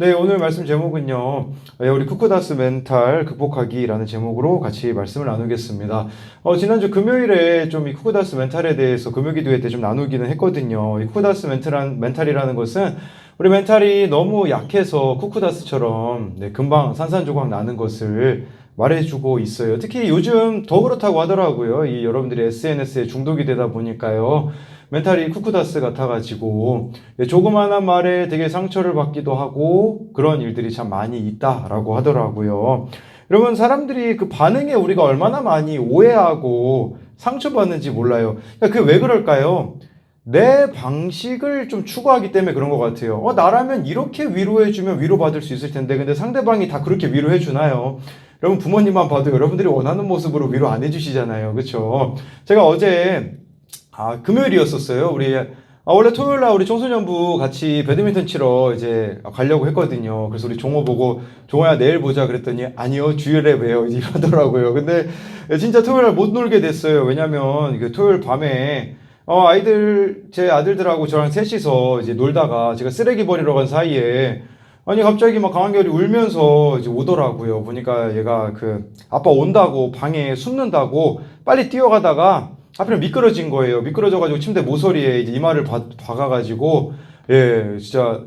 네, 오늘 말씀 제목은요, 예, 우리 쿠쿠다스 멘탈 극복하기라는 제목으로 같이 말씀을 나누겠습니다. 어, 지난주 금요일에 좀 이 쿠쿠다스 멘탈에 대해서 금요 기도회 때 좀 나누기는 했거든요. 이 쿠쿠다스 멘탈한, 멘탈이라는 것은 우리 멘탈이 너무 약해서 쿠쿠다스처럼 네, 금방 산산조각 나는 것을 말해주고 있어요. 특히 요즘 더 그렇다고 하더라고요. 이 여러분들이 SNS에 중독이 되다 보니까요. 멘탈이 쿠쿠다스 같아가지고 예, 조그마한 말에 되게 상처를 받기도 하고 그런 일들이 참 많이 있다라고 하더라고요. 여러분 사람들이 그 반응에 우리가 얼마나 많이 오해하고 상처받는지 몰라요. 그게 왜 그럴까요? 내 방식을 좀 추구하기 때문에 그런 것 같아요. 어, 나라면 이렇게 위로해주면 위로받을 수 있을 텐데, 근데 상대방이 다 그렇게 위로해주나요? 여러분 부모님만 봐도 여러분들이 원하는 모습으로 위로 안 해주시잖아요. 그쵸? 제가 어제, 아, 금요일이었었어요. 우리, 아, 원래 토요일 날 우리 청소년부 같이 배드민턴 치러 이제 가려고 했거든요. 그래서 우리 종호 보고, 종호야 내일 보자 그랬더니, 아니요, 주일에 봬요. 이제 이러더라고요. 근데 진짜 토요일 날 못 놀게 됐어요. 왜냐면, 이게 토요일 밤에, 어, 아이들, 제 아들들하고 저랑 셋이서 이제 놀다가 제가 쓰레기 버리러 간 사이에 아니 갑자기 막 강한결이 울면서 이제 오더라고요. 보니까 얘가 그 아빠 온다고 방에 숨는다고 빨리 뛰어가다가 하필 미끄러진 거예요. 미끄러져가지고 침대 모서리에 이제 이마를 바, 박아가지고 예 진짜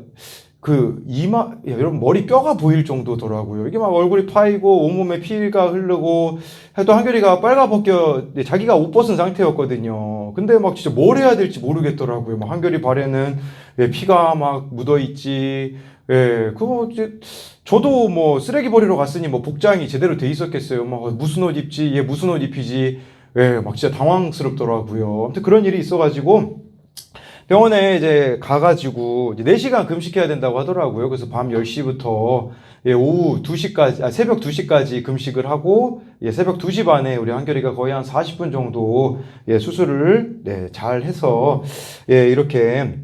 그 이마 야, 여러분 머리 뼈가 보일 정도더라고요. 이게 막 얼굴이 파이고 온몸에 피가 흐르고 해도 한결이가 빨가벗겨 네, 자기가 옷 벗은 상태였거든요. 근데 막 진짜 뭘 해야 될지 모르겠더라고요. 막 한결이 발에는 예, 피가 막 묻어 있지. 예, 그거 이제 저도 뭐 쓰레기 버리러 갔으니 뭐 복장이 제대로 돼 있었겠어요. 막 무슨 옷 입지, 얘 무슨 옷 입히지. 예, 막 진짜 당황스럽더라고요. 아무튼 그런 일이 있어가지고 병원에 이제 가가지고 이제 4시간 금식해야 된다고 하더라고요. 그래서 밤 10시부터 예, 오후 2시까지, 아, 새벽 2시까지 금식을 하고, 예, 새벽 2시 반에 우리 한결이가 거의 한 40분 정도, 예, 수술을, 네, 잘 해서, 예, 이렇게,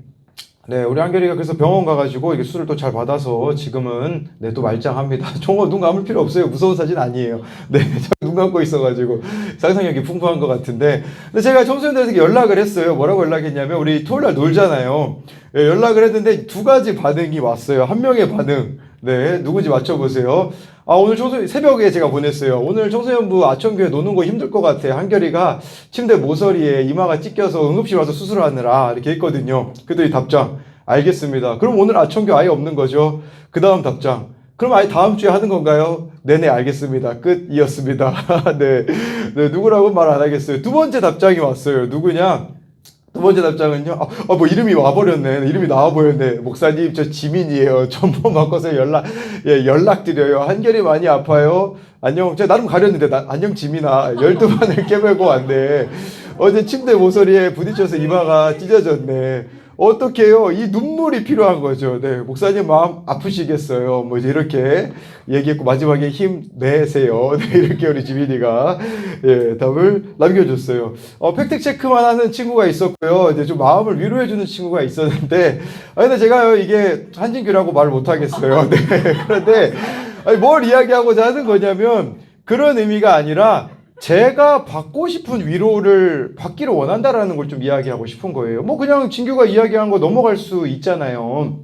네, 우리 한결이가 그래서 병원 가가지고 이게 수술을 또잘 받아서 지금은 네, 또 말짱합니다. 종호 눈 감을 필요 없어요. 무서운 사진 아니에요. 네, 저눈 감고 있어가지고 상상력이 풍부한 것 같은데. 근데 제가 청소년들에게 연락을 했어요. 뭐라고 연락했냐면 우리 토요일 날 놀잖아요. 예, 연락을 했는데 두 가지 반응이 왔어요. 한 명의 반응. 네, 누군지 맞춰보세요. 아, 오늘 청소, 새벽에 제가 보냈어요. 오늘 청소년부 아청교회 노는 거 힘들 것 같아. 한결이가 침대 모서리에 이마가 찢겨서 응급실 와서 수술하느라 이렇게 했거든요. 그랬더니 답장. 알겠습니다. 그럼 오늘 아청교 아예 없는 거죠. 그 다음 답장. 그럼 아예 다음 주에 하는 건가요? 네네, 알겠습니다. 끝이었습니다. 네. 네, 누구라고 말 안 하겠어요. 두 번째 답장이 왔어요. 누구냐? 두 번째 답장은요. 아, 아, 뭐 이름이 와버렸네. 이름이 나와버렸네. 목사님, 저 지민이에요. 전번 바꿔서 연락, 예, 연락드려요. 한결이 많이 아파요. 안녕. 제가 나름 가렸는데, 나, 안녕, 지민아. 열두 반을 깨물고 왔네. 어제 침대 모서리에 부딪혀서 이마가 찢어졌네. 어떡해요? 이 눈물이 필요한 거죠. 네, 목사님 마음 아프시겠어요. 뭐 이렇게 얘기했고 마지막에 힘 내세요. 네, 이렇게 우리 지민이가 예, 답을 남겨줬어요. 어, 팩트 체크만 하는 친구가 있었고요. 이제 좀 마음을 위로해주는 친구가 있었는데, 아 근데 제가요 이게 한진규라고 말을 못 하겠어요. 네, 그런데 아니, 뭘 이야기하고자 하는 거냐면 그런 의미가 아니라 제가 받고 싶은 위로를 받기를 원한다라는 걸 좀 이야기하고 싶은 거예요. 뭐 그냥 진규가 이야기한 거 넘어갈 수 있잖아요.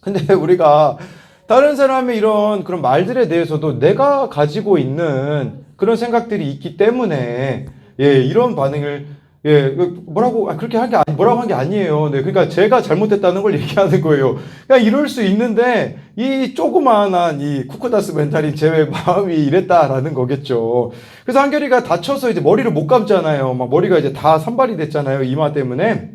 근데 우리가 다른 사람의 이런 그런 말들에 대해서도 내가 가지고 있는 그런 생각들이 있기 때문에 예, 이런 반응을 예, 그 뭐라고 아, 그렇게 한 게 뭐라고 한 게 아니에요. 네, 그러니까 제가 잘못됐다는 걸 얘기하는 거예요. 그냥 이럴 수 있는데 이 조그마한 이 쿠쿠다스 멘탈인 제 마음이 이랬다라는 거겠죠. 그래서 한결이가 다쳐서 이제 머리를 못 감잖아요. 막 머리가 이제 다 산발이 됐잖아요. 이마 때문에.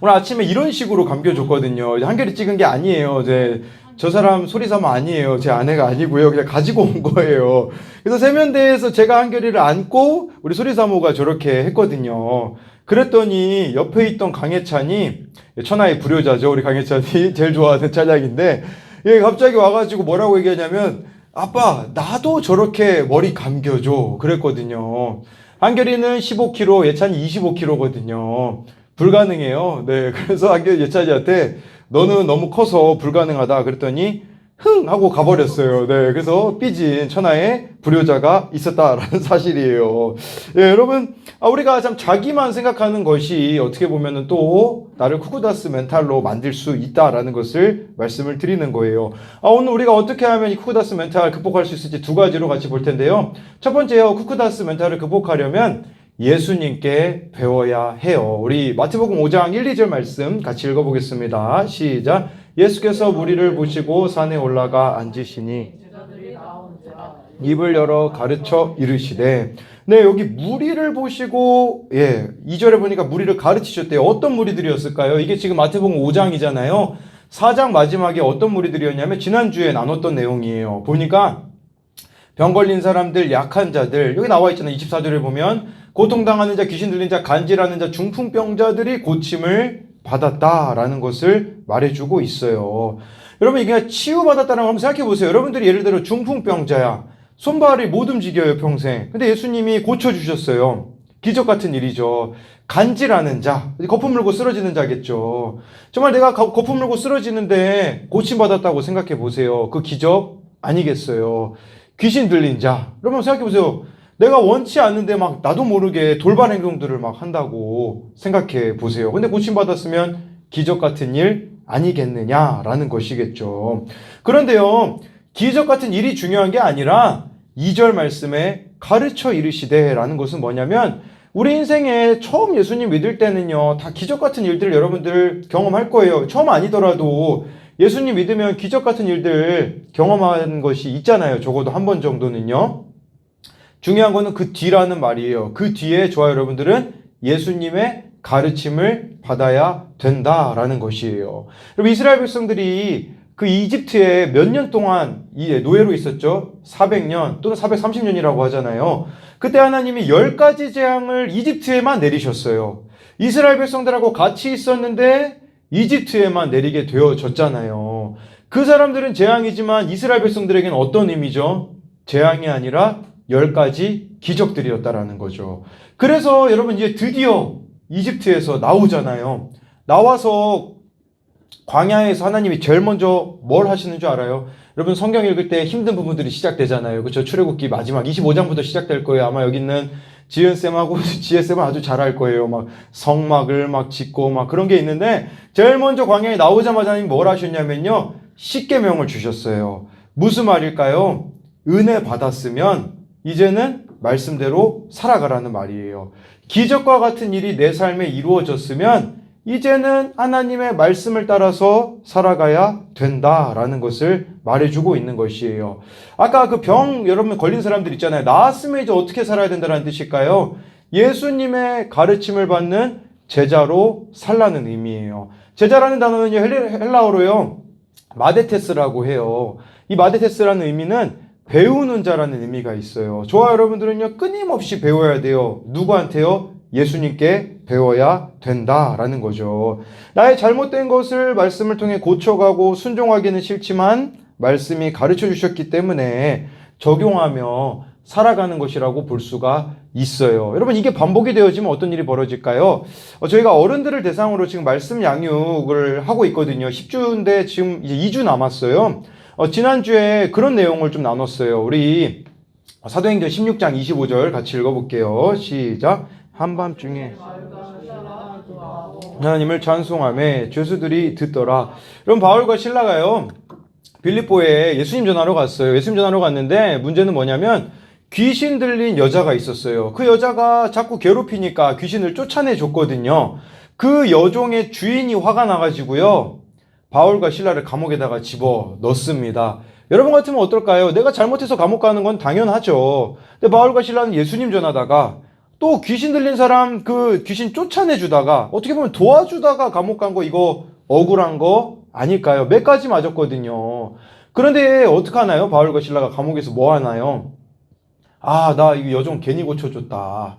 오늘 아침에 이런 식으로 감겨줬거든요. 한결이 찍은 게 아니에요. 이제 저 사람 소리사마 아니에요. 제 아내가 아니고요. 그냥 가지고 온 거예요. 그래서 세면대에서 제가 한결이를 안고 우리 소리사모가 저렇게 했거든요. 그랬더니 옆에 있던 강혜찬이 천하의 불효자죠. 우리 강혜찬이 제일 좋아하는 찬양인데 얘 갑자기 와가지고 뭐라고 얘기하냐면 아빠 나도 저렇게 머리 감겨줘 그랬거든요. 한결이는 15kg, 예찬이 25kg거든요. 불가능해요. 네, 그래서 한결 예찬이한테 너는 너무 커서 불가능하다 그랬더니 흥 하고 가버렸어요. 네, 그래서 삐진 천하의 불효자가 있었다라는 사실이에요. 예, 여러분, 아, 우리가 참 자기만 생각하는 것이 어떻게 보면은 또 나를 쿠쿠다스 멘탈로 만들 수 있다라는 것을 말씀을 드리는 거예요. 아, 오늘 우리가 어떻게 하면 이 쿠쿠다스 멘탈 극복할 수 있을지 두 가지로 같이 볼 텐데요. 첫 번째요, 쿠쿠다스 멘탈을 극복하려면 예수님께 배워야 해요. 우리 마태복음 5장 1, 2절 말씀 같이 읽어보겠습니다. 시작. 예수께서 무리를 보시고 산에 올라가 앉으시니 입을 열어 가르쳐 이르시되 네 여기 무리를 보시고 예 2절에 보니까 무리를 가르치셨대요 어떤 무리들이었을까요 이게 지금 마태복음 5장이잖아요 4장 마지막에 어떤 무리들이었냐면 지난주에 나눴던 내용이에요 보니까 병 걸린 사람들 약한 자들 여기 나와 있잖아요 24절에 보면 고통당하는 자 귀신 들린 자 간질하는 자 중풍병자들이 고침을 받았다라는 것을 말해주고 있어요 여러분 이게 치유받았다는 걸 생각해 보세요 여러분들이 예를 들어 중풍병자야 손발이 못 움직여요, 평생. 근데 예수님이 고쳐주셨어요. 기적 같은 일이죠. 간질하는 자, 거품 물고 쓰러지는 자겠죠. 정말 내가 거- 거품 물고 쓰러지는데 고침받았다고 생각해 보세요. 그 기적 아니겠어요. 귀신 들린 자. 여러분 생각해 보세요. 내가 원치 않는데 막 나도 모르게 돌발 행동들을 막 한다고 생각해 보세요. 근데 고침받았으면 기적 같은 일 아니겠느냐라는 것이겠죠. 그런데요, 기적 같은 일이 중요한 게 아니라 2절 말씀에 가르쳐 이르시되라는 것은 뭐냐면 우리 인생에 처음 예수님 믿을 때는요, 다 기적 같은 일들을 여러분들 경험할 거예요. 처음 아니더라도 예수님 믿으면 기적 같은 일들 경험한 것이 있잖아요. 적어도 한 번 정도는요. 중요한 거는 그 뒤라는 말이에요. 그 뒤에 저와 여러분들은 예수님의 가르침을 받아야 된다라는 것이에요. 여러분 이스라엘 백성들이 그 이집트에 몇 년 동안 이 노예로 있었죠? 400년 또는 430년이라고 하잖아요. 그때 하나님이 열 가지 재앙을 이집트에만 내리셨어요. 이스라엘 백성들하고 같이 있었는데 이집트에만 내리게 되어졌잖아요. 그 사람들은 재앙이지만 이스라엘 백성들에게는 어떤 의미죠? 재앙이 아니라 열 가지 기적들이었다라는 거죠. 그래서 여러분 이제 드디어 이집트에서 나오잖아요. 나와서 광야에서 하나님이 제일 먼저 뭘 하시는 줄 알아요? 여러분 성경 읽을 때 힘든 부분들이 시작되잖아요. 그렇죠? 출애굽기 마지막 25장부터 시작될 거예요. 아마 여기 있는 지은 쌤하고 지혜 쌤은 아주 잘알 거예요. 막 성막을 막 짓고 막 그런 게 있는데 제일 먼저 광야에 나오자마자 하나님 뭘 하셨냐면요. 십계명을 주셨어요. 무슨 말일까요? 은혜 받았으면 이제는 말씀대로 살아가라는 말이에요. 기적과 같은 일이 내 삶에 이루어졌으면 이제는 하나님의 말씀을 따라서 살아가야 된다라는 것을 말해주고 있는 것이에요. 아까 그 병 여러분 걸린 사람들 있잖아요. 나았으면 이제 어떻게 살아야 된다는 뜻일까요? 예수님의 가르침을 받는 제자로 살라는 의미예요. 제자라는 단어는요 헬레- 헬라어로요 마데테스라고 해요. 이 마데테스라는 의미는 배우는 자라는 의미가 있어요. 저와 여러분들은요 끊임없이 배워야 돼요. 누구한테요? 예수님께 배워야 된다라는 거죠. 나의 잘못된 것을 말씀을 통해 고쳐가고 순종하기는 싫지만 말씀이 가르쳐 주셨기 때문에 적용하며 살아가는 것이라고 볼 수가 있어요. 여러분 이게 반복이 되어지면 어떤 일이 벌어질까요? 어, 저희가 어른들을 대상으로 지금 말씀 양육을 하고 있거든요. 10주인데 지금 이제 2주 남았어요. 어, 지난주에 그런 내용을 좀 나눴어요. 우리 사도행전 16장 25절 같이 읽어볼게요. 시작. 한밤중에 하나님을 찬송함에 죄수들이 듣더라. 그럼 바울과 신라가요. 빌립보에 예수님 전하러 갔어요. 예수님 전하러 갔는데 문제는 뭐냐면 귀신 들린 여자가 있었어요. 그 여자가 자꾸 괴롭히니까 귀신을 쫓아내 줬거든요. 그 여종의 주인이 화가 나가지고요. 바울과 신라를 감옥에다가 집어 넣습니다. 여러분 같으면 어떨까요? 내가 잘못해서 감옥 가는 건 당연하죠. 근데 바울과 신라는 예수님 전하다가 또 귀신 들린 사람 그 귀신 쫓아내 주다가 어떻게 보면 도와주다가 감옥 간 거 이거 억울한 거 아닐까요? 몇 가지 맞았거든요. 그런데 어떡하나요? 바울과 신라가 감옥에서 뭐 하나요? 아, 나 이거 여종 괜히 고쳐줬다.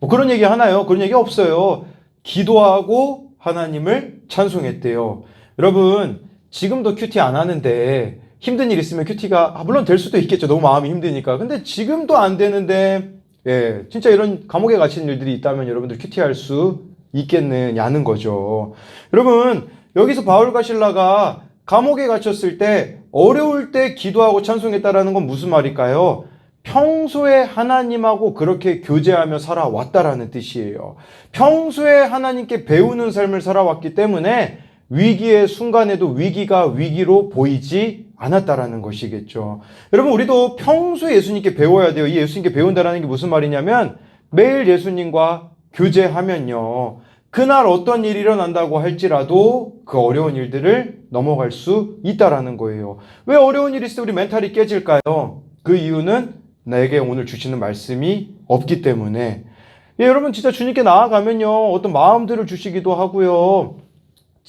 뭐 그런 얘기 하나요? 그런 얘기 없어요. 기도하고 하나님을 찬송했대요. 여러분, 지금도 큐티 안 하는데 힘든 일 있으면 큐티가, 아, 물론 될 수도 있겠죠. 너무 마음이 힘드니까. 근데 지금도 안 되는데, 예, 진짜 이런 감옥에 갇힌 일들이 있다면 여러분들 큐티 할 수 있겠느냐는 거죠. 여러분, 여기서 바울과 신라가 감옥에 갇혔을 때 어려울 때 기도하고 찬송했다라는 건 무슨 말일까요? 평소에 하나님하고 그렇게 교제하며 살아왔다라는 뜻이에요. 평소에 하나님께 배우는 삶을 살아왔기 때문에 위기의 순간에도 위기가 위기로 보이지 않았다라는 것이겠죠. 여러분, 우리도 평소에 예수님께 배워야 돼요. 이 예수님께 배운다라는 게 무슨 말이냐면 매일 예수님과 교제하면요. 그날 어떤 일이 일어난다고 할지라도 그 어려운 일들을 넘어갈 수 있다라는 거예요. 왜 어려운 일이 있을 때 우리 멘탈이 깨질까요? 그 이유는 나에게 오늘 주시는 말씀이 없기 때문에. 예, 여러분 진짜 주님께 나아가면요. 어떤 마음들을 주시기도 하고요.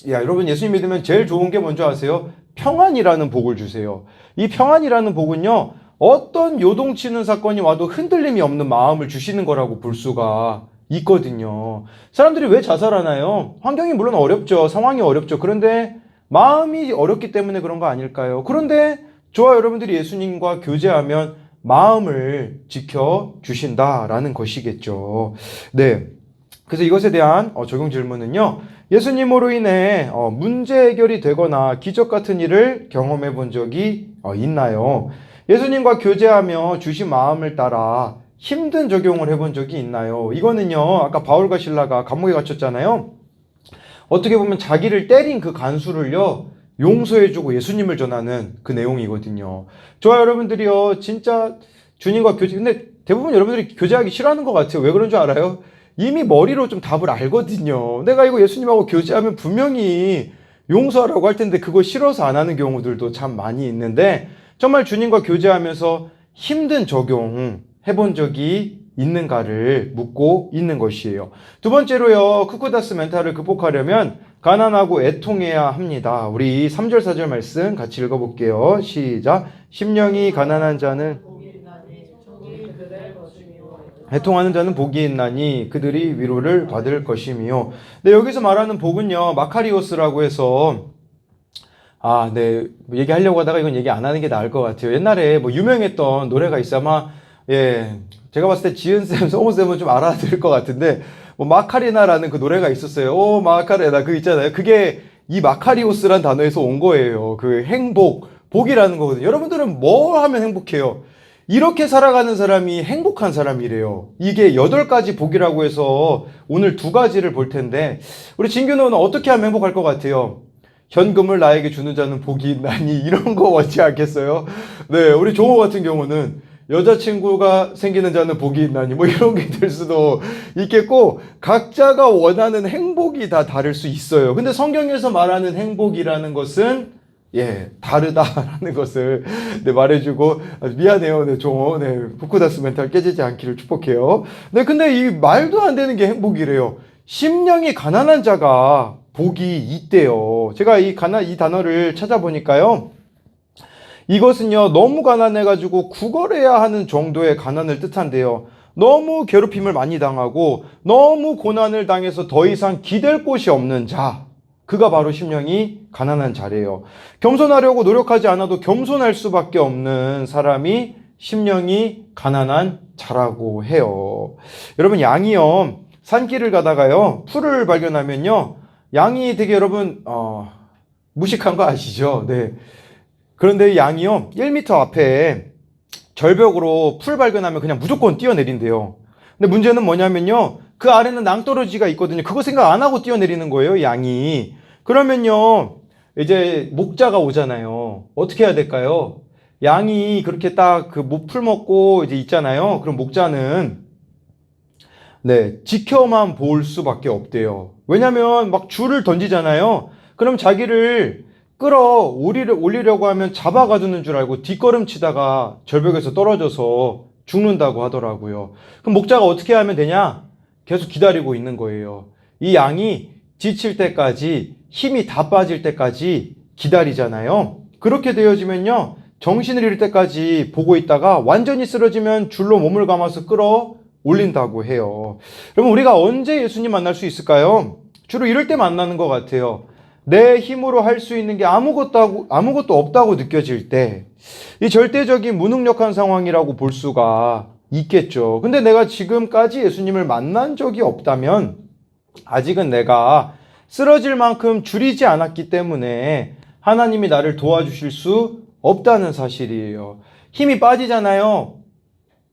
야, 여러분 예수님 믿으면 제일 좋은 게 뭔지 아세요? 평안이라는 복을 주세요. 이 평안이라는 복은요. 어떤 요동치는 사건이 와도 흔들림이 없는 마음을 주시는 거라고 볼 수가 있거든요. 사람들이 왜 자살하나요? 환경이 물론 어렵죠. 상황이 어렵죠. 그런데 마음이 어렵기 때문에 그런 거 아닐까요? 그런데 저와 여러분들이 예수님과 교제하면 마음을 지켜 주신다라는 것이겠죠. 네. 그래서 이것에 대한 어, 적용 질문은요. 예수님으로 인해 어, 문제 해결이 되거나 기적 같은 일을 경험해 본 적이 어, 있나요? 예수님과 교제하며 주신 마음을 따라 힘든 적용을 해본 적이 있나요? 이거는요, 아까 바울과 신라가 감옥에 갇혔잖아요. 어떻게 보면 자기를 때린 그 간수를요, 용서해주고 예수님을 전하는 그 내용이거든요. 저와 여러분들이요, 진짜 주님과 교제, 근데 대부분 여러분들이 교제하기 싫어하는 것 같아요. 왜 그런 줄 알아요? 이미 머리로 좀 답을 알거든요. 내가 이거 예수님하고 교제하면 분명히 용서하라고 할 텐데 그거 싫어서 안 하는 경우들도 참 많이 있는데 정말 주님과 교제하면서 힘든 적용 해본 적이 있는가를 묻고 있는 것이에요. 두 번째로요, 크쿠다스 멘탈을 극복하려면 가난하고 애통해야 합니다. 우리 3절, 4절 말씀 같이 읽어볼게요. 시작. 심령이 가난한 자는 애통하는 자는 복이 있나니 그들이 위로를 받을 것이며. 네, 여기서 말하는 복은요, 마카리오스라고 해서 아, 네. 뭐 얘기하려고 하다가 이건 얘기 안 하는 게 나을 것 같아요. 옛날에 뭐 유명했던 노래가 있어. 아마, 예. 제가 봤을 때 지은쌤, 성우쌤은 좀 알아들 것 같은데, 뭐 마카리나라는 그 노래가 있었어요. 오, 마카레나. 그 있잖아요. 그게 이 마카리오스란 단어에서 온 거예요. 그 행복, 복이라는 거거든요. 여러분들은 뭐 하면 행복해요? 이렇게 살아가는 사람이 행복한 사람이래요. 이게 여덟 가지 복이라고 해서 오늘 두 가지를 볼 텐데, 우리 진규는 어떻게 하면 행복할 것 같아요? 현금을 나에게 주는 자는 복이 있나니 이런 거 원치 않겠어요? 네, 우리 종호 같은 경우는 여자친구가 생기는 자는 복이 있나니 뭐 이런 게 될 수도 있겠고 각자가 원하는 행복이 다 다를 수 있어요. 근데 성경에서 말하는 행복이라는 것은 예, 다르다라는 것을 네, 말해주고 아, 미안해요, 네, 종호, 네, 후쿠다스 멘탈 깨지지 않기를 축복해요. 네, 근데 이 말도 안 되는 게 행복이래요. 심령이 가난한 자가 복이 있대요. 제가 이 가난 이 단어를 찾아보니까요. 이것은요 너무 가난해가지고 구걸해야 하는 정도의 가난을 뜻한데요. 너무 괴롭힘을 많이 당하고 너무 고난을 당해서 더 이상 기댈 곳이 없는 자. 그가 바로 심령이 가난한 자래요. 겸손하려고 노력하지 않아도 겸손할 수밖에 없는 사람이 심령이 가난한 자라고 해요. 여러분 양이요 산길을 가다가요 풀을 발견하면요 양이 되게 여러분 어, 무식한 거 아시죠? 네. 그런데 양이요 1m 앞에 절벽으로 풀 발견하면 그냥 무조건 뛰어내린대요. 근데 문제는 뭐냐면요. 그 아래는 낭떠러지가 있거든요. 그거 생각 안 하고 뛰어내리는 거예요, 양이. 그러면요. 이제 목자가 오잖아요. 어떻게 해야 될까요? 양이 그렇게 딱그풀 먹고 이제 있잖아요. 그럼 목자는 네, 지켜만 볼 수밖에 없대요. 왜냐면 막 줄을 던지잖아요. 그럼 자기를 끌어 올리려, 올리려고 하면 잡아가두는 줄 알고 뒷걸음 치다가 절벽에서 떨어져서 죽는다고 하더라고요. 그럼 목자가 어떻게 하면 되냐? 계속 기다리고 있는 거예요. 이 양이 지칠 때까지 힘이 다 빠질 때까지 기다리잖아요. 그렇게 되어지면요. 정신을 잃을 때까지 보고 있다가 완전히 쓰러지면 줄로 몸을 감아서 끌어 올린다고 해요. 그럼 우리가 언제 예수님 만날 수 있을까요? 주로 이럴 때 만나는 것 같아요. 내 힘으로 할 수 있는 게 아무것도 아무것도 없다고 느껴질 때, 이 절대적인 무능력한 상황이라고 볼 수가 있겠죠. 근데 내가 지금까지 예수님을 만난 적이 없다면, 아직은 내가 쓰러질 만큼 줄이지 않았기 때문에, 하나님이 나를 도와주실 수 없다는 사실이에요. 힘이 빠지잖아요.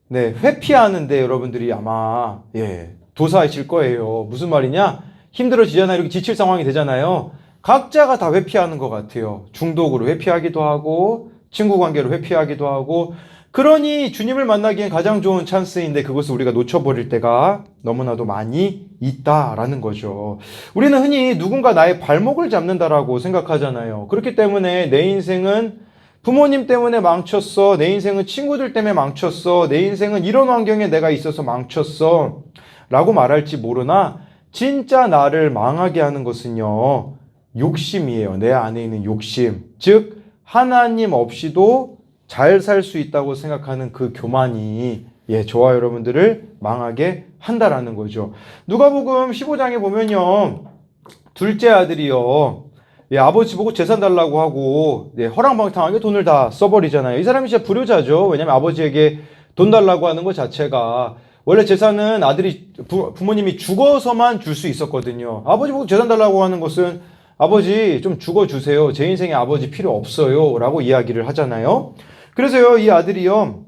네, 회피하는데 여러분들이 아마 예, 도사하실 거예요. 무슨 말이냐? 힘들어지잖아요. 이렇게 지칠 상황이 되잖아요. 각자가 다 회피하는 것 같아요. 중독으로 회피하기도 하고 친구 관계로 회피하기도 하고 그러니 주님을 만나기엔 가장 좋은 찬스인데 그것을 우리가 놓쳐버릴 때가 너무나도 많이 있다라는 거죠. 우리는 흔히 누군가 나의 발목을 잡는다라고 생각하잖아요. 그렇기 때문에 내 인생은 부모님 때문에 망쳤어. 내 인생은 친구들 때문에 망쳤어. 내 인생은 이런 환경에 내가 있어서 망쳤어. 라고 말할지 모르나 진짜 나를 망하게 하는 것은요. 욕심이에요. 내 안에 있는 욕심. 즉 하나님 없이도 잘 살 수 있다고 생각하는 그 교만이 예, 저와 여러분들을 망하게 한다라는 거죠. 누가복음 15장에 보면요. 둘째 아들이요. 예, 아버지 보고 재산 달라고 하고 예, 허랑방탕하게 돈을 다 써버리잖아요. 이 사람이 진짜 불효자죠. 왜냐면 아버지에게 돈 달라고 하는 것 자체가 원래 재산은 아들이 부, 부모님이 죽어서만 줄 수 있었거든요. 아버지 보고 재산 달라고 하는 것은 아버지 좀 죽어 주세요. 제 인생에 아버지 필요 없어요라고 이야기를 하잖아요. 그래서요 이 아들이요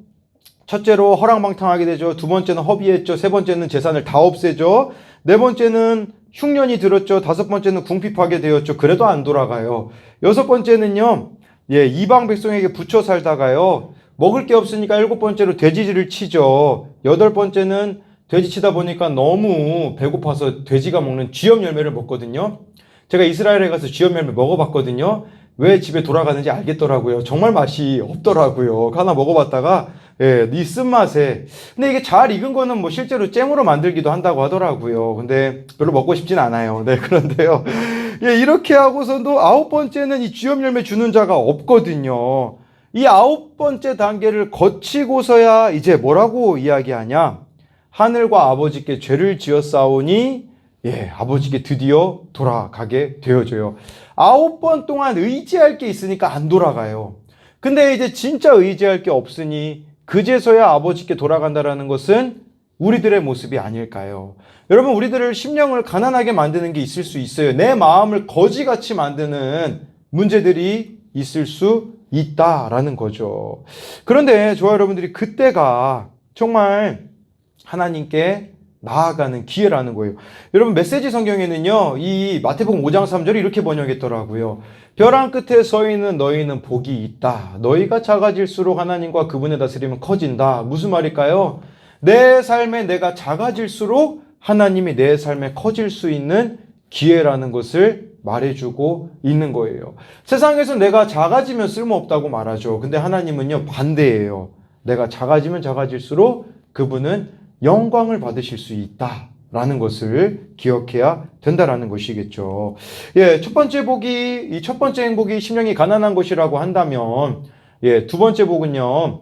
첫째로 허랑방탕하게 되죠. 두 번째는 허비했죠. 세 번째는 재산을 다 없애죠. 네 번째는 흉년이 들었죠. 다섯 번째는 궁핍하게 되었죠. 그래도 안 돌아가요. 여섯 번째는요. 예, 이방 백성에게 붙여 살다가요. 먹을 게 없으니까 일곱 번째로 돼지를 치죠. 여덟 번째는 돼지 치다 보니까 너무 배고파서 돼지가 먹는 쥐염 열매를 먹거든요. 제가 이스라엘에 가서 쥐염 열매 먹어봤거든요. 왜 집에 돌아가는지 알겠더라고요. 정말 맛이 없더라고요. 하나 먹어봤다가 예, 이 쓴맛에. 근데 이게 잘 익은 거는 뭐 실제로 잼으로 만들기도 한다고 하더라고요. 근데 별로 먹고 싶진 않아요. 네, 그런데요. 예, 이렇게 하고서도 아홉 번째는 이 쥐염 열매 주는 자가 없거든요. 이 아홉 번째 단계를 거치고서야 이제 뭐라고 이야기하냐? 하늘과 아버지께 죄를 지어 싸우니 예, 아버지께 드디어 돌아가게 되어져요. 아홉 번 동안 의지할 게 있으니까 안 돌아가요. 근데 이제 진짜 의지할 게 없으니 그제서야 아버지께 돌아간다라는 것은 우리들의 모습이 아닐까요? 여러분, 우리들을 심령을 가난하게 만드는 게 있을 수 있어요. 내 마음을 거지같이 만드는 문제들이 있을 수 있다라는 거죠. 그런데 저와 여러분들이 그때가 정말 하나님께 나아가는 기회라는 거예요. 여러분 메시지 성경에는요. 이 마태복음 5장 3절이 이렇게 번역했더라고요. 벼랑 끝에 서 있는 너희는 복이 있다. 너희가 작아질수록 하나님과 그분의 다스림은 커진다. 무슨 말일까요? 내 삶에 내가 작아질수록 하나님이 내 삶에 커질 수 있는 기회라는 것을 말해주고 있는 거예요. 세상에서 내가 작아지면 쓸모없다고 말하죠. 근데 하나님은요, 반대예요. 내가 작아지면 작아질수록 그분은 영광을 받으실 수 있다. 라는 것을 기억해야 된다라는 것이겠죠. 예, 첫 번째 복이, 이 첫 번째 행복이 심령이 가난한 것이라고 한다면, 예, 두 번째 복은요,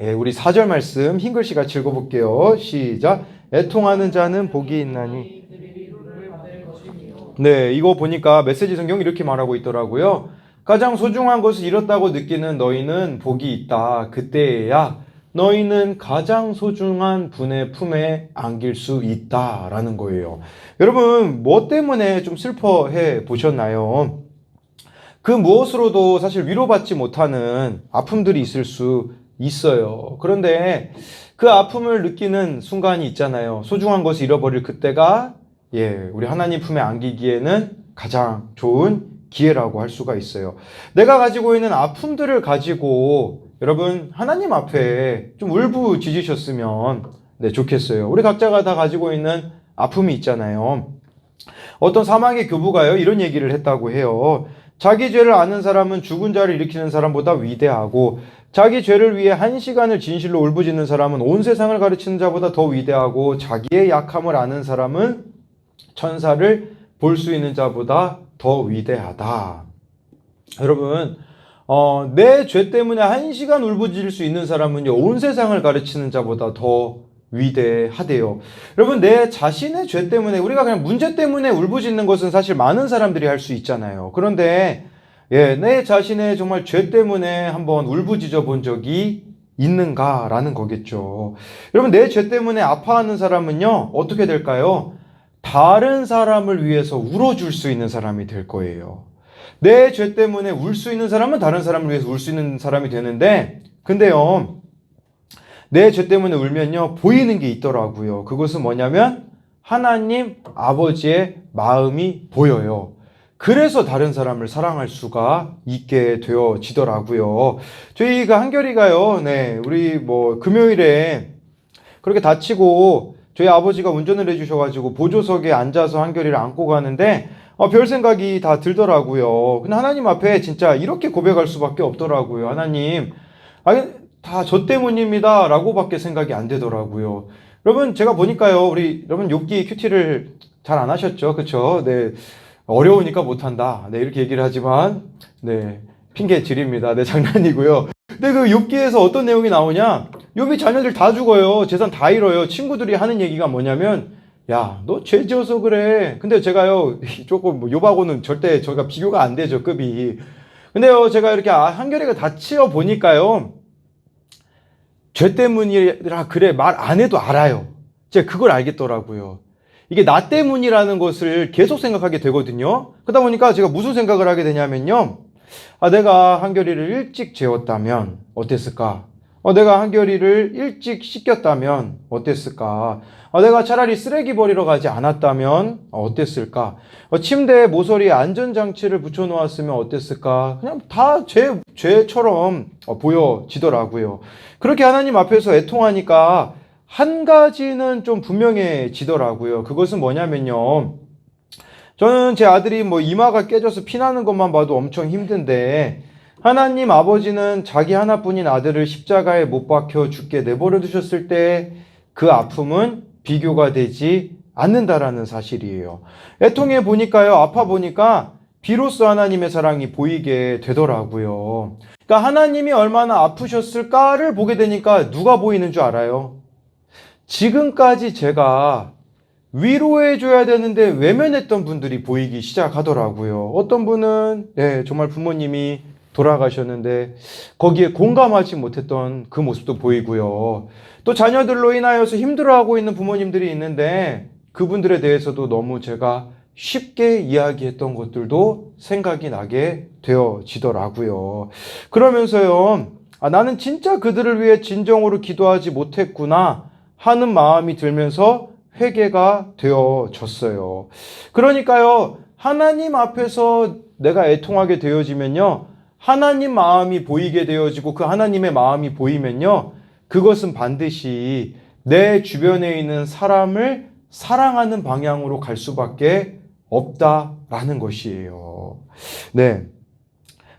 예, 우리 4절 말씀 흰 글씨 같이 읽어볼게요. 시작. 애통하는 자는 복이 있나니. 네, 이거 보니까 메시지 성경 이렇게 말하고 있더라고요. 가장 소중한 것을 잃었다고 느끼는 너희는 복이 있다. 그때야 너희는 가장 소중한 분의 품에 안길 수 있다라는 거예요. 여러분, 뭐 때문에 좀 슬퍼해 보셨나요? 그 무엇으로도 사실 위로받지 못하는 아픔들이 있을 수 있어요. 그런데 그 아픔을 느끼는 순간이 있잖아요. 소중한 것을 잃어버릴 그때가 예, 우리 하나님 품에 안기기에는 가장 좋은 기회라고 할 수가 있어요. 내가 가지고 있는 아픔들을 가지고 여러분 하나님 앞에 좀 울부짖으셨으면 네, 좋겠어요. 우리 각자가 다 가지고 있는 아픔이 있잖아요. 어떤 사망의 교부가요 이런 얘기를 했다고 해요. 자기 죄를 아는 사람은 죽은 자를 일으키는 사람보다 위대하고 자기 죄를 위해 한 시간을 진실로 울부짖는 사람은 온 세상을 가르치는 자보다 더 위대하고 자기의 약함을 아는 사람은 천사를 볼 수 있는 자보다 더 위대하다. 여러분, 어, 내 죄 때문에 한 시간 울부짖을 수 있는 사람은요, 온 세상을 가르치는 자보다 더 위대하대요. 여러분, 내 자신의 죄 때문에, 우리가 그냥 문제 때문에 울부짖는 것은 사실 많은 사람들이 할 수 있잖아요. 그런데, 예, 내 자신의 정말 죄 때문에 한번 울부짖어 본 적이 있는가라는 거겠죠. 여러분, 내 죄 때문에 아파하는 사람은요, 어떻게 될까요? 다른 사람을 위해서 울어줄 수 있는 사람이 될 거예요. 내 죄 때문에 울 수 있는 사람은 다른 사람을 위해서 울 수 있는 사람이 되는데, 근데요, 내 죄 때문에 울면요, 보이는 게 있더라고요. 그것은 뭐냐면, 하나님 아버지의 마음이 보여요. 그래서 다른 사람을 사랑할 수가 있게 되어지더라고요. 저희가 한결이가요, 네, 우리 뭐 금요일에 그렇게 다치고 저희 아버지가 운전을 해주셔가지고 보조석에 앉아서 한결이를 안고 가는데 어, 별 생각이 다 들더라고요. 근데 하나님 앞에 진짜 이렇게 고백할 수밖에 없더라고요. 하나님, 아, 다 저 때문입니다. 라고밖에 생각이 안 되더라고요. 여러분, 제가 보니까요, 우리, 여러분, 욥기 큐티를 잘 안 하셨죠? 그쵸? 네. 어려우니까 못한다. 네, 이렇게 얘기를 하지만, 네. 핑계 드립니다. 네, 장난이고요. 근데 그 욥기에서 어떤 내용이 나오냐? 욥이 자녀들 다 죽어요. 재산 다 잃어요. 친구들이 하는 얘기가 뭐냐면, 야, 너 죄 지어서 그래. 근데 제가요, 조금 뭐 욥하고는 절대 저희가 비교가 안 되죠, 급이. 근데요, 제가 이렇게 아, 한결이가 다 치어 보니까요, 죄 때문이라 그래 말 안 해도 알아요. 제가 그걸 알겠더라고요. 이게 나 때문이라는 것을 계속 생각하게 되거든요. 그러다 보니까 제가 무슨 생각을 하게 되냐면요. 아, 내가 한결이를 일찍 재웠다면 어땠을까? 어, 내가 한결이를 일찍 씻겼다면 어땠을까? 어, 내가 차라리 쓰레기 버리러 가지 않았다면 어땠을까? 어, 침대에 모서리에 안전장치를 붙여놓았으면 어땠을까? 그냥 다 죄, 죄처럼 어, 보여지더라고요. 그렇게 하나님 앞에서 애통하니까 한 가지는 좀 분명해지더라고요. 그것은 뭐냐면요. 저는 제 아들이 뭐 이마가 깨져서 피나는 것만 봐도 엄청 힘든데 하나님 아버지는 자기 하나뿐인 아들을 십자가에 못 박혀 죽게 내버려 두셨을 때 그 아픔은 비교가 되지 않는다라는 사실이에요. 애통해 보니까요, 아파 보니까 비로소 하나님의 사랑이 보이게 되더라고요. 그러니까 하나님이 얼마나 아프셨을까를 보게 되니까 누가 보이는 줄 알아요? 지금까지 제가 위로해줘야 되는데 외면했던 분들이 보이기 시작하더라고요. 어떤 분은, 네, 정말 부모님이 돌아가셨는데 거기에 공감하지 못했던 그 모습도 보이고요. 또 자녀들로 인하여서 힘들어하고 있는 부모님들이 있는데 그분들에 대해서도 너무 제가 쉽게 이야기했던 것들도 생각이 나게 되어지더라고요. 그러면서요, 아, 나는 진짜 그들을 위해 진정으로 기도하지 못했구나 하는 마음이 들면서 회개가 되어졌어요. 그러니까요, 하나님 앞에서 내가 애통하게 되어지면요, 하나님 마음이 보이게 되어지고 그 하나님의 마음이 보이면요, 그것은 반드시 내 주변에 있는 사람을 사랑하는 방향으로 갈 수밖에 없다라는 것이에요. 네.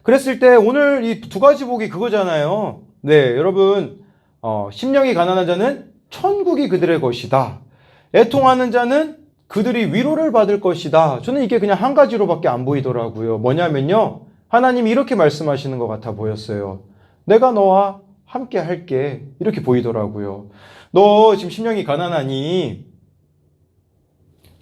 그랬을 때 오늘 이 두 가지 복이 그거잖아요. 네, 여러분, 어, 심령이 가난한 자는 천국이 그들의 것이다. 애통하는 자는 그들이 위로를 받을 것이다. 저는 이게 그냥 한 가지로밖에 안 보이더라고요. 뭐냐면요. 하나님이 이렇게 말씀하시는 것 같아 보였어요. 내가 너와 함께 할게. 이렇게 보이더라고요. 너 지금 심령이 가난하니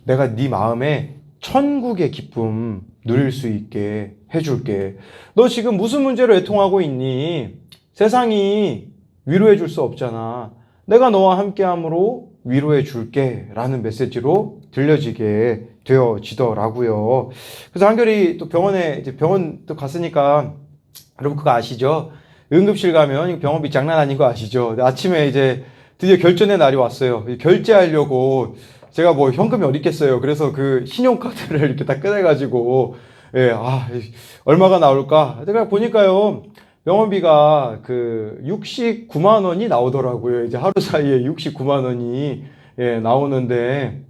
내가 네 마음에 천국의 기쁨 누릴 수 있게 해줄게. 너 지금 무슨 문제로 애통하고 있니? 세상이 위로해 줄 수 없잖아. 내가 너와 함께 함으로 위로해 줄게. 라는 메시지로 들려지게 되어지더라고요. 그래서 한결이 또 병원에, 이제 병원 또 갔으니까, 여러분 그거 아시죠? 응급실 가면 병원비 장난 아닌 거 아시죠? 아침에 이제 드디어 결전의 날이 왔어요. 결제하려고 제가 뭐 현금이 어디 있겠어요. 그래서 그 신용카드를 이렇게 다 꺼내가지고, 예, 아, 얼마가 나올까? 제가 보니까요, 병원비가 그 69만 원이 나오더라고요. 이제 하루 사이에 69만 원이, 예, 나오는데,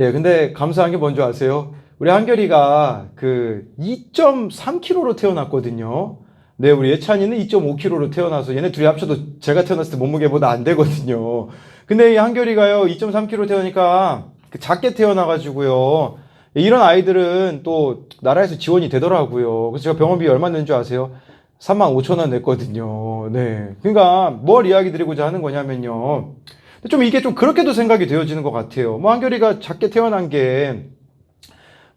예, 근데 감사한 게 뭔지 아세요? 우리 한결이가 그 2.3kg로 태어났거든요. 네, 우리 예찬이는 2.5kg로 태어나서 얘네 둘이 합쳐도 제가 태어났을 때 몸무게보다 안 되거든요. 근데 이 한결이가요, 2.3kg 태우니까 그 작게 태어나가지고요. 이런 아이들은 또 나라에서 지원이 되더라고요. 그래서 제가 병원비 얼마 낸 줄 아세요? 3만 5천 원 냈거든요. 네. 그러니까 뭘 이야기 드리고자 하는 거냐면요. 좀 이게 좀 그렇게도 생각이 되어지는 것 같아요. 뭐 한결이가 작게 태어난 게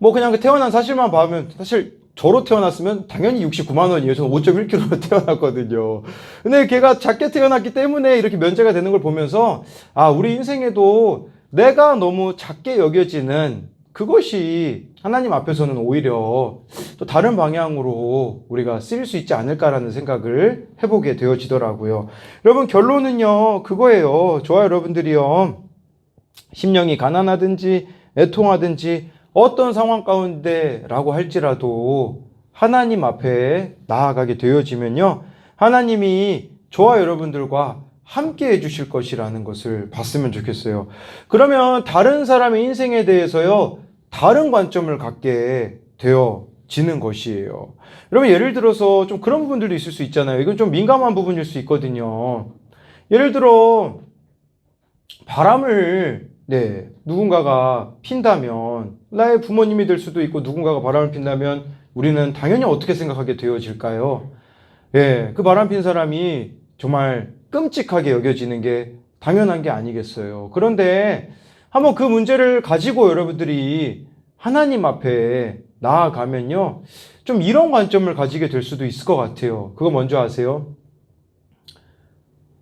뭐 그냥 그 태어난 사실만 봐면 사실 저로 태어났으면 당연히 69만 원이에요. 저는 5.1kg로 태어났거든요. 근데 걔가 작게 태어났기 때문에 이렇게 면제가 되는 걸 보면서 아, 우리 인생에도 내가 너무 작게 여겨지는 그것이 하나님 앞에서는 오히려 또 다른 방향으로 우리가 쓰일 수 있지 않을까라는 생각을 해보게 되어지더라고요. 여러분 결론은요 그거예요. 좋아요 여러분들이요. 심령이 가난하든지 애통하든지 어떤 상황 가운데라고 할지라도 하나님 앞에 나아가게 되어지면요. 하나님이 저와 여러분들과 함께 해주실 것이라는 것을 봤으면 좋겠어요. 그러면 다른 사람의 인생에 대해서요, 다른 관점을 갖게 되어 지는 것이에요. 여러분, 예를 들어서 좀 그런 부분들도 있을 수 있잖아요. 이건 좀 민감한 부분일 수 있거든요. 예를 들어, 바람을, 네, 누군가가 핀다면, 나의 부모님이 될 수도 있고, 누군가가 바람을 핀다면, 우리는 당연히 어떻게 생각하게 되어질까요? 예, 그 바람 핀 사람이 정말 끔찍하게 여겨지는 게 당연한 게 아니겠어요. 그런데 한번 그 문제를 가지고 여러분들이 하나님 앞에 나아가면요. 좀 이런 관점을 가지게 될 수도 있을 것 같아요. 그거 먼저 아세요?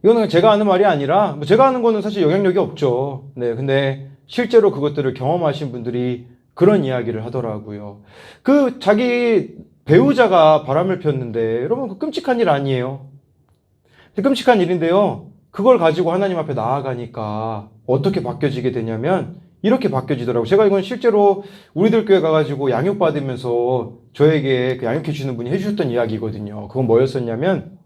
이거는 제가 하는 말이 아니라, 뭐 제가 하는 거는 사실 영향력이 없죠. 네, 근데 실제로 그것들을 경험하신 분들이 그런 이야기를 하더라고요. 그 자기 배우자가 바람을 폈는데, 여러분, 그 끔찍한 일 아니에요. 끔찍한 일인데요. 그걸 가지고 하나님 앞에 나아가니까 어떻게 바뀌어지게 되냐면 이렇게 바뀌어지더라고요. 제가 이건 실제로 우리들 교회 가가지고 양육받으면서 저에게 그 양육해 주시는 분이 해주셨던 이야기거든요. 그건 뭐였었냐면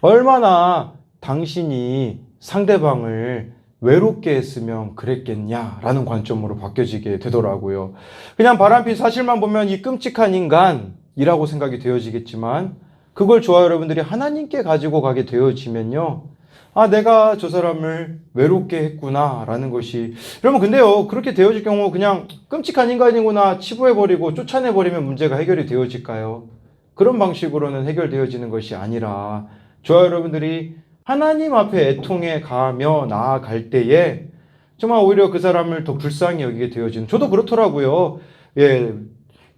얼마나 당신이 상대방을 외롭게 했으면 그랬겠냐라는 관점으로 바뀌어지게 되더라고요. 그냥 바람핀 사실만 보면 이 끔찍한 인간이라고 생각이 되어지겠지만 그걸 저와 여러분들이 하나님께 가지고 가게 되어지면요. 아, 내가 저 사람을 외롭게 했구나, 라는 것이. 여러분, 근데요, 그렇게 되어질 경우 그냥 끔찍한 인간이구나, 치부해버리고 쫓아내버리면 문제가 해결이 되어질까요? 그런 방식으로는 해결되어지는 것이 아니라, 저와 여러분들이 하나님 앞에 애통해 가며 나아갈 때에, 정말 오히려 그 사람을 더 불쌍히 여기게 되어지는, 저도 그렇더라고요. 예,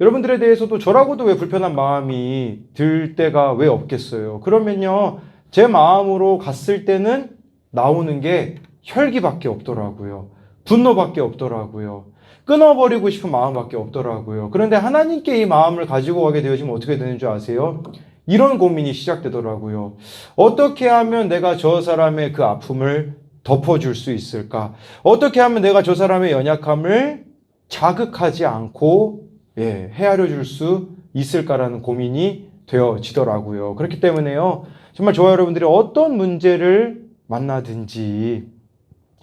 여러분들에 대해서도 저라고도 왜 불편한 마음이 들 때가 왜 없겠어요? 그러면요, 제 마음으로 갔을 때는 나오는 게 혈기밖에 없더라고요. 분노밖에 없더라고요. 끊어버리고 싶은 마음밖에 없더라고요. 그런데 하나님께 이 마음을 가지고 가게 되어지면 어떻게 되는 줄 아세요? 이런 고민이 시작되더라고요. 어떻게 하면 내가 저 사람의 그 아픔을 덮어줄 수 있을까? 어떻게 하면 내가 저 사람의 연약함을 자극하지 않고 예, 헤아려 줄 수 있을까라는 고민이 되어지더라고요. 그렇기 때문에요. 정말 저와 여러분들이 어떤 문제를 만나든지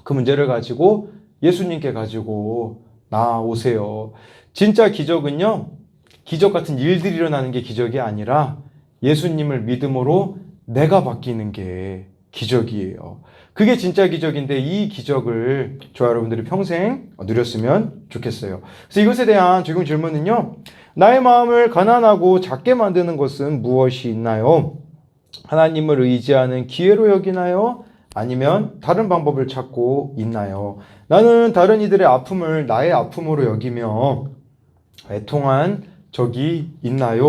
그 문제를 가지고 예수님께 가지고 나오세요. 진짜 기적은요. 기적 같은 일들이 일어나는 게 기적이 아니라 예수님을 믿음으로 내가 바뀌는 게 기적이에요. 그게 진짜 기적인데 이 기적을 저와 여러분들이 평생 누렸으면 좋겠어요. 그래서 이것에 대한 적용 질문은요. 나의 마음을 가난하고 작게 만드는 것은 무엇이 있나요? 하나님을 의지하는 기회로 여기나요? 아니면 다른 방법을 찾고 있나요? 나는 다른 이들의 아픔을 나의 아픔으로 여기며 애통한 적이 있나요?